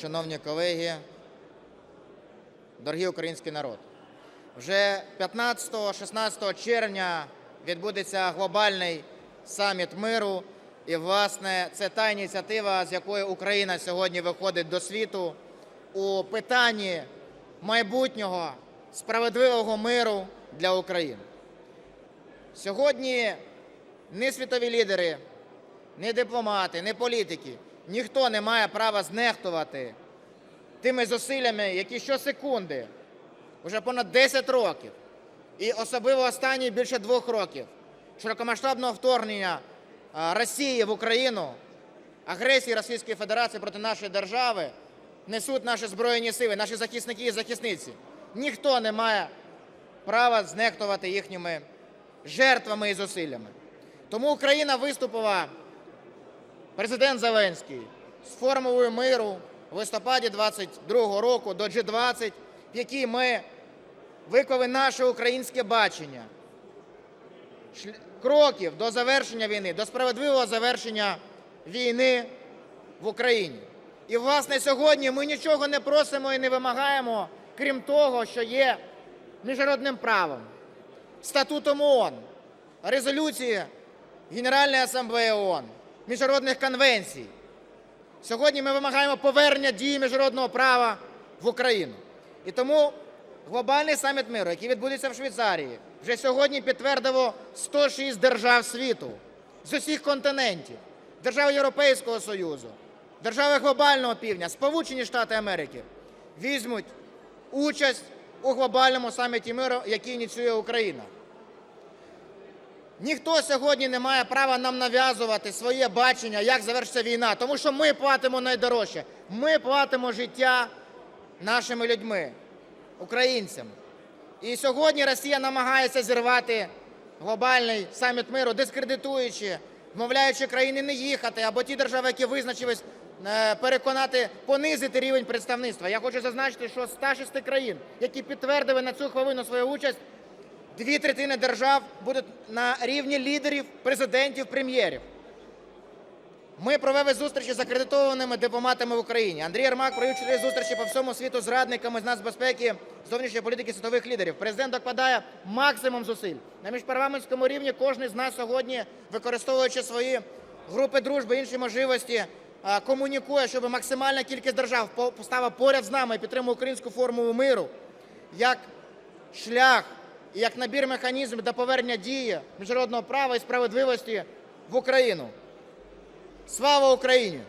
Шановні колеги, дорогий український народ, вже 15-16 червня відбудеться глобальний саміт миру. І, власне, це та ініціатива, з якою Україна сьогодні виходить до світу у питанні майбутнього справедливого миру для України. Сьогодні ні світові лідери, ні дипломати, ні політики, ніхто не має права знехтувати тими зусиллями, які щосекунди, вже понад 10 років, і особливо останні більше двох років, широкомасштабного вторгнення Росії в Україну, агресії Російської Федерації проти нашої держави, несуть наші збройні сили, наші захисники і захисниці. Ніхто не має права знехтувати їхніми жертвами і зусиллями. Тому Україна виступила президент Зеленський з формулою миру в листопаді 22-го року до G20, в якій ми виклали наше українське бачення кроків до завершення війни, до справедливого завершення війни в Україні. І, власне, сьогодні ми нічого не просимо і не вимагаємо, крім того, що є міжнародним правом, статутом ООН, резолюції Генеральної асамблеї ООН, міжнародних конвенцій. Сьогодні ми вимагаємо повернення дії міжнародного права в Україну. І тому глобальний саміт миру, який відбудеться в Швейцарії, вже сьогодні підтвердило 106 держав світу з усіх континентів, держави Європейського Союзу, держави глобального півдня, Сполучені Штати Америки візьмуть участь у глобальному саміті миру, який ініціює Україна. Ніхто сьогодні не має права нам нав'язувати своє бачення, як завершиться війна, тому що ми платимо найдорожче. Ми платимо життя нашими людьми, українцями. І сьогодні Росія намагається зірвати глобальний саміт миру, дискредитуючи, вмовляючи країни не їхати, або ті держави, які визначились, е, переконати, понизити рівень представництва. Я хочу зазначити, що з 106 країн, які підтвердили на цю хвилину свою участь, Дві третини держав будуть на рівні лідерів, президентів, прем'єрів. Ми провели зустрічі з акредитованими дипломатами в Україні. Андрій Єрмак провів чотири зустрічі по всьому світу з радниками з нацбезпеки, зовнішньої політики світових лідерів. Президент докладає максимум зусиль. На міжпарламентському рівні кожен з нас сьогодні, використовуючи свої групи дружби, інші можливості, комунікує, щоб максимальна кількість держав постала поряд з нами і підтримує українську формулу миру як шлях і як набір механізмів до повернення дії міжнародного права і справедливості в Україну. Слава Україні!